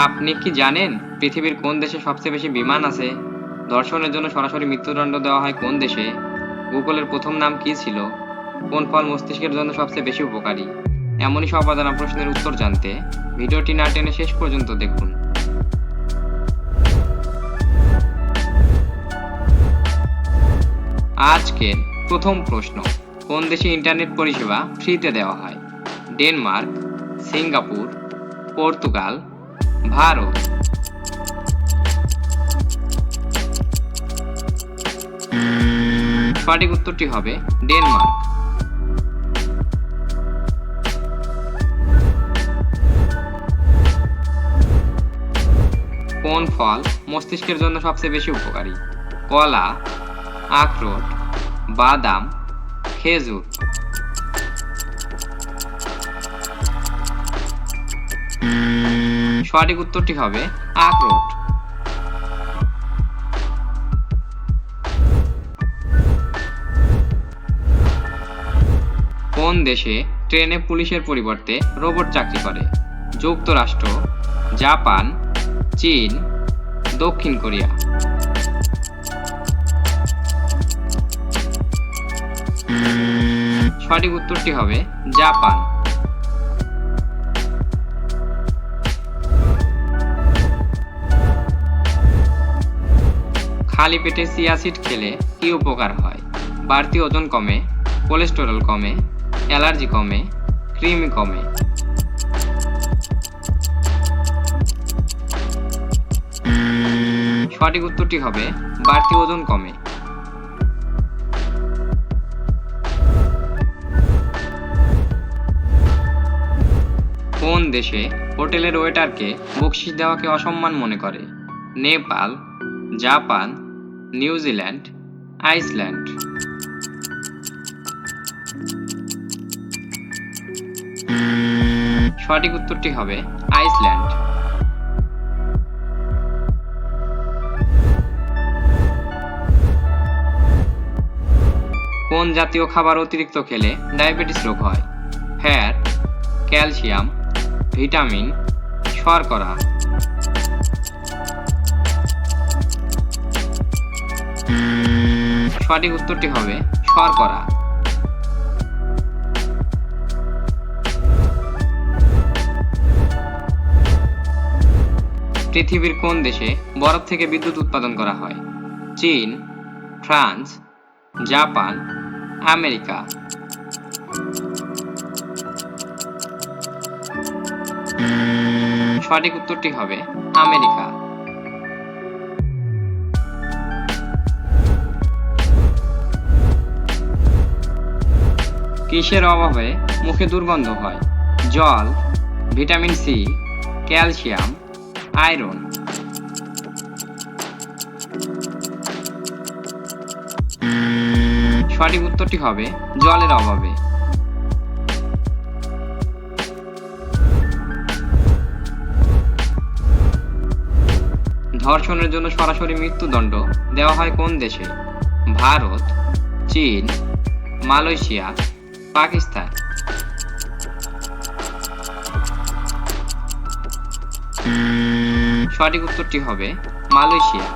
আপনি কি জানেন পৃথিবীর কোন দেশে সবচেয়ে বেশি বিমান আছে? ধর্ষণের জন্য সরাসরি মৃত্যুদণ্ড দেওয়া হয় কোন দেশে? গুগলের প্রথম নাম কি ছিল? কোন ফল মস্তিষ্কের জন্য সবচেয়ে বেশি উপকারী? এমনই সব অজানা প্রশ্নের উত্তর জানতে ভিডিওটি না টেনে শেষ পর্যন্ত দেখুন। আজকের প্রথম প্রশ্ন, কোন দেশে ইন্টারনেট পরিষেবা ফ্রিতে দেওয়া হয়? Denmark, Singapore, Portugal Bharat. সঠিক উত্তরটি হবে ডেনমার্ক। কোন ফল মস্তিষ্কের জন্য সবচেয়ে বেশি উপকারী? কলা, আখরোট, বাদাম, খেজুর। সঠিক উত্তরটি হবে আখরোট। কোন দেশে ট্রেনে পুলিশের পরিবর্তে রোবট চাকরি করে? যুক্তরাষ্ট্র, জাপান, চীন, দক্ষিণ কোরিয়া। সঠিক উত্তরটি হবে জাপান। খালি পেটে সিয়াসিড খেলে কি উপকার হয়? বাড়তি ওজন কমে, কোলেস্টেরল কমে, অ্যালার্জি কমে কৃমি কমে। সঠিক উত্তরটি হবে, বাড়তি ওজন কমে। কোন দেশে হোটেলের ওয়েটারকে বকশিস দেওয়াকে অসম্মান মনে করে? নেপাল, জাপান নিউজিল্যান্ড আইসল্যান্ড সঠিক উত্তরটি হবে আইসল্যান্ড কোন জাতীয় খাবার অতিরিক্ত খেলে ডায়াবেটিস রোগ হয়? ফ্যাট, ক্যালসিয়াম, ভিটামিন, শর্করা। সঠিক উত্তরটি হবে শর্করা। পৃথিবীর কোন দেশে বরফ থেকে বিদ্যুৎ উৎপাদন করা হয়? চীন, ফ্রান্স, জাপান, আমেরিকা। সঠিক উত্তরটি হবে আমেরিকা। কিসের অভাবে মুখে দুর্গন্ধ হয়? জল, ভিটামিন সি, ক্যালসিয়াম, আয়রন। সঠিক উত্তরটি হবে জলের অভাবে। ধর্ষণের জন্য সরাসরি মৃত্যুদণ্ড দেওয়া হয় কোন দেশে? ভারত, চীন, মালয়েশিয়া পাকিস্তান। সঠিক উত্তরটি হবে মালয়েশিয়া।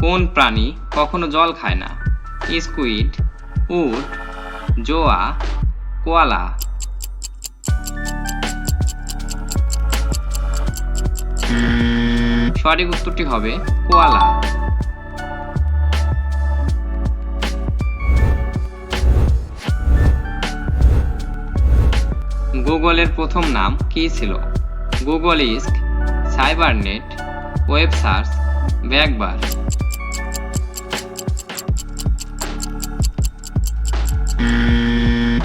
কোন প্রাণী কখনো জল খায় না? স্কুইড, উট, জোয়া, কোয়ালা। সঠিক উত্তরটি হবে কোয়ালা। গুগলের প্রথম নাম কী ছিল? গুগল ইস্ক, সাইবারনেট, ওয়েব সার্চ, ব্যাকবার।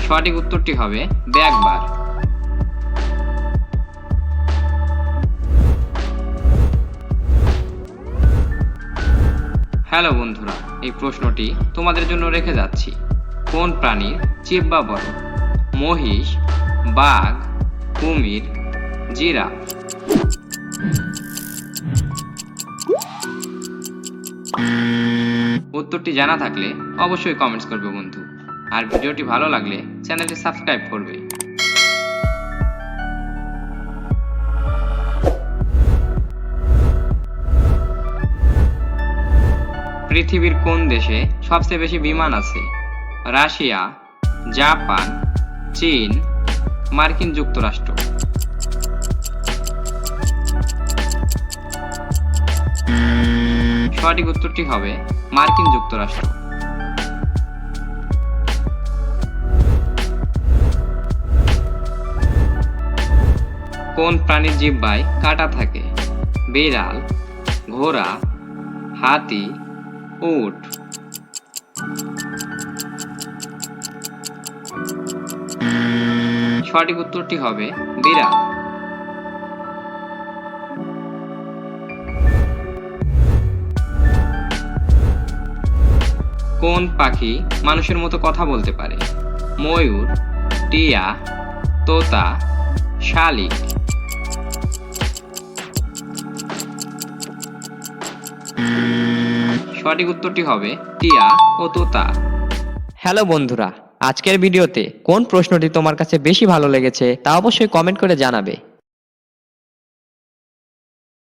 সঠিক উত্তরটি হবে ব্যাকবার। হ্যালো বন্ধুরা, এই প্রশ্নটি তোমাদের জন্য রেখে যাচ্ছি। কোন প্রাণীর চিব্বা বড় মহিষ, বাঘ, কুমির, জিরা। উত্তরটি জানা থাকলে অবশ্যই কমেন্টস করবে বন্ধু। আর ভিডিওটি ভালো লাগলে চ্যানেলটি সাবস্ক্রাইব করবে। পৃথিবীর কোন দেশে সবচেয়ে বেশি বিমান আছে? রাশিয়া, জাপান, চীন, মার্কিন যুক্তরাষ্ট্র। সঠিক উত্তরটি হবে মার্কিন যুক্তরাষ্ট্র। কোন প্রাণীর জিহ্বায় কাটা থাকে? বিড়াল, ঘোড়া, হাতি উট। সঠিক উত্তরটি হবে বিড়াল। কোন পাখি মানুষের মতো কথা বলতে পারে? ময়ূর, টিয়া, তোতা, শালিক। সঠিক উত্তরটি হবে টিয়া ও তোতা। হ্যালো বন্ধুরা, আজকের ভিডিওতে কোন প্রশ্নটি তোমার কাছে বেশি ভালো লেগেছে তা অবশ্যই কমেন্ট করে জানাবে।